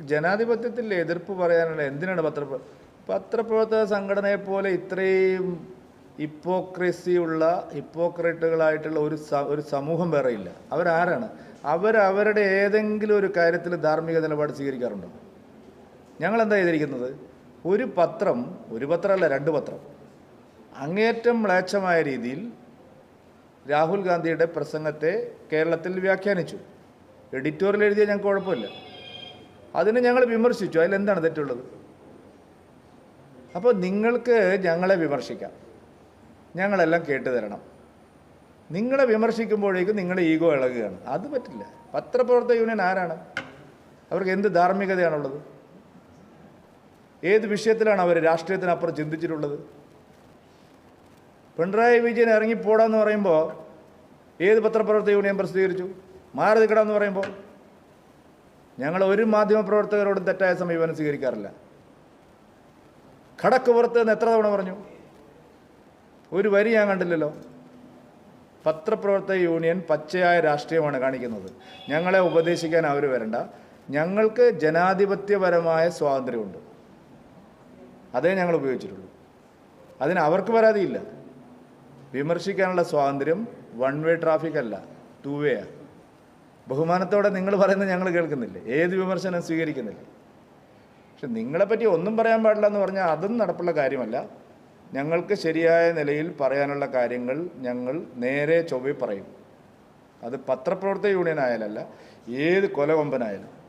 ജനാധിപത്യത്തിൽ എതിർപ്പ് പറയാനുള്ള എന്തിനാണ് പത്ര പത്രപ്രവർത്തക സംഘടനയെ പോലെ ഇത്രയും ഇപ്പോക്രസിയുള്ള ഹിപ്പോക്രറ്റുകളായിട്ടുള്ള ഒരു ഒരു സമൂഹം വേറെ ഇല്ല. അവരാരാണ്? അവരവരുടെ ഏതെങ്കിലും ഒരു കാര്യത്തിൽ ധാർമ്മിക നിലപാട് സ്വീകരിക്കാറുണ്ടോ? ഞങ്ങൾ എന്താ ചെയ്തിരിക്കുന്നത്? ഒരു പത്രം ഒരു പത്രമല്ല രണ്ട് പത്രം. അങ്ങേറ്റം മ്ലേച്ഛമായ രീതിയിൽ രാഹുൽ ഗാന്ധിയുടെ പ്രസംഗത്തെ കേരളത്തിൽ വ്യാഖ്യാനിച്ചു. എഡിറ്റോറിയൽ എഴുതിയാൽ ഞങ്ങൾക്ക് കുഴപ്പമില്ല. അതിനെ ഞങ്ങൾ വിമർശിച്ചു. അതിലെന്താണ് തെറ്റുള്ളത്? അപ്പോൾ നിങ്ങൾക്ക് ഞങ്ങളെ വിമർശിക്കാം. ഞങ്ങളെല്ലാം കേട്ടു തരണം. നിങ്ങളെ വിമർശിക്കുമ്പോഴേക്കും നിങ്ങളുടെ ഈഗോ ഇളകുകയാണ്. അത് പറ്റില്ല. പത്രപ്രവർത്തക യൂണിയൻ ആരാണ്? അവർക്ക് എന്ത് ധാർമ്മികതയാണുള്ളത്? ഏത് വിഷയത്തിലാണ് അവർ രാഷ്ട്രീയത്തിനപ്പുറം ചിന്തിച്ചിട്ടുള്ളത്? പിണറായി വിജയൻ ഇറങ്ങിപ്പോടാന്ന് പറയുമ്പോൾ ഏത് പത്രപ്രവർത്തക യൂണിയൻ പ്രസിദ്ധീകരിച്ചു? മാറി നിൽക്കണമെന്ന് പറയുമ്പോൾ ഞങ്ങൾ ഒരു മാധ്യമപ്രവർത്തകരോടും തെറ്റായ സമീപനം സ്വീകരിക്കാറില്ല. ഘടക്ക് പുറത്ത് എന്ന് എത്ര തവണ പറഞ്ഞു? ഒരു വരി ഞാൻ കണ്ടില്ലല്ലോ. പത്രപ്രവർത്തക യൂണിയൻ പച്ചയായ രാഷ്ട്രീയമാണ് കാണിക്കുന്നത്. ഞങ്ങളെ ഉപദേശിക്കാൻ അവർ വരണ്ട. ഞങ്ങൾക്ക് ജനാധിപത്യപരമായ സ്വാതന്ത്ര്യമുണ്ട്. അതേ ഞങ്ങൾ ഉപയോഗിച്ചിട്ടുള്ളൂ. അതിന് അവർക്ക് പരാതിയില്ല. വിമർശിക്കാനുള്ള സ്വാതന്ത്ര്യം വൺ വേ ട്രാഫിക് അല്ല ടു വേ ആണ് ബഹുമാനത്തോടെ നിങ്ങൾ പറയുന്നത് ഞങ്ങൾ കേൾക്കുന്നില്ല? ഏത് വിമർശനം സ്വീകരിക്കുന്നില്ല? പക്ഷെ നിങ്ങളെപ്പറ്റി ഒന്നും പറയാൻ പാടില്ല എന്ന് പറഞ്ഞാൽ അതും നടപ്പുള്ള കാര്യമല്ല. ഞങ്ങൾക്ക് ശരിയായ നിലയിൽ പറയാനുള്ള കാര്യങ്ങൾ ഞങ്ങൾ നേരെ ചൊവ്വ പറയും. അത് പത്രപ്രവർത്തക യൂണിയൻ ആയാലല്ല ഏത് കൊലകൊമ്പനായാലും.